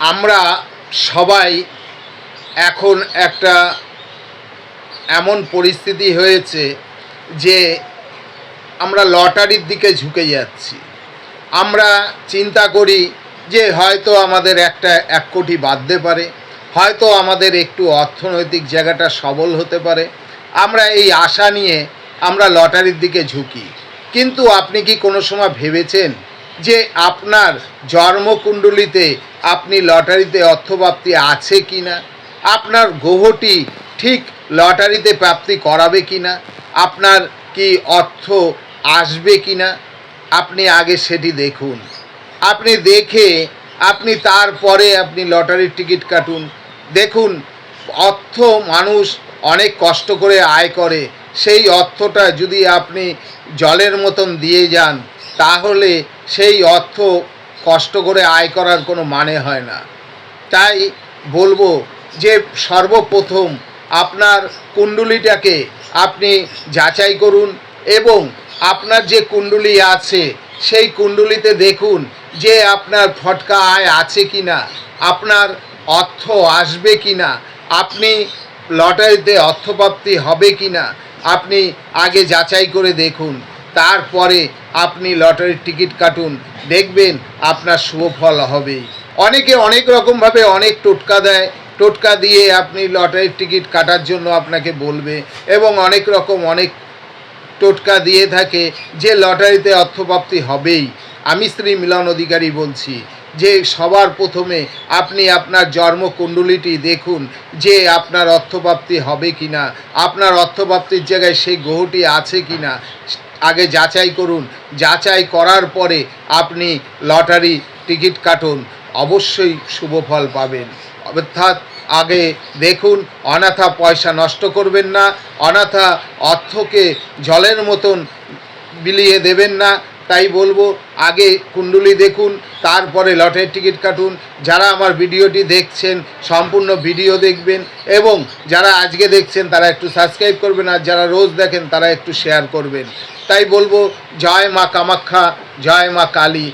আমরা সবাই এখন একটা এমন পরিস্থিতি হয়েছে যে আমরা লটারির দিকে ঝুঁকে যাচ্ছি। আমরা চিন্তা করি যে হয়তো আমাদের একটা এক কোটি বাঁধতে পারে, হয়তো আমাদের একটু অর্থনৈতিক জায়গাটা সবল হতে পারে। আমরা এই আশা নিয়ে আমরা লটারির দিকে ঝুঁকি। কিন্তু আপনি কি কোনো সময় ভেবেছেন যে আপনার জন্মকুণ্ডলিতে আপনি লটারিতে অর্থপ্রাপ্তি আছে কি না আপনার গ্রহটি ঠিক লটারিতে প্রাপ্তি করাবে কি না আপনার কি অর্থ আসবে কি না আপনি আগে সেটি দেখুন। আপনি দেখে, আপনি তারপরে আপনি লটারির টিকিট কাটুন। দেখুন, অর্থ মানুষ অনেক কষ্ট করে আয় করে। সেই অর্থটা যদি আপনি জলের মতন দিয়ে যান, তাহলে সেই অর্থ কষ্ট করে আয় করার কোনো মানে হয় না। তাই বলব যে সর্বপ্রথম আপনার কুণ্ডলিটাকে আপনি যাচাই করুন এবং আপনার যে কুণ্ডলি আছে, সেই কুণ্ডলিতে দেখুন যে আপনার ফটকা আয় আছে কি না আপনার অর্থ আসবে কি না আপনি লটারিতে অর্থপ্রাপ্তি হবে কি না আপনি আগে যাচাই করে দেখুন। তারপরে আপনি লটারির টিকিট কাটুন, দেখবেন আপনার শুভ ফল হবেই অনেকে অনেক রকমভাবে অনেক টোটকা দেয়। টোটকা দিয়ে আপনি লটারির টিকিট কাটার জন্য আপনাকে বলবে এবং অনেক রকম অনেক টোটকা দিয়ে থাকে যে লটারিতে অর্থপ্রাপ্তি হবেই। আমি শ্রী মিলন অধিকারী বলছি যে সবার প্রথমে আপনি আপনার জন্মকুণ্ডলিটি দেখুন যে আপনার অর্থপ্রাপ্তি হবে কি না আপনার অর্থপ্রাপ্তির জায়গায় সেই গ্রহটি আছে কি না আগে যাচাই করুন। যাচাই করার পরে আপনি লটারি টিকিট কাটুন। অবশ্যই শুভ ফল পাবেন। অর্থাৎ আগে দেখুন, অনাথা পয়সা নষ্ট করবেন না, অনাথা অর্থকে জলের মতন বিলিয়ে দেবেন না, তাই বলব, আগে কুণ্ডলি দেখুন, তারপরে লটের টিকিট কাটুন। যারা আমার ভিডিওটি দেখছেন, সম্পূর্ণ ভিডিও দেখবেন এবং যারা আজকে দেখছেন, তারা একটু সাবস্ক্রাইব করবেন, আর যারা রোজ দেখেন, তারা একটু শেয়ার করবেন। তাই বলব জয় মা কামাখ্যা জয় মা কালী।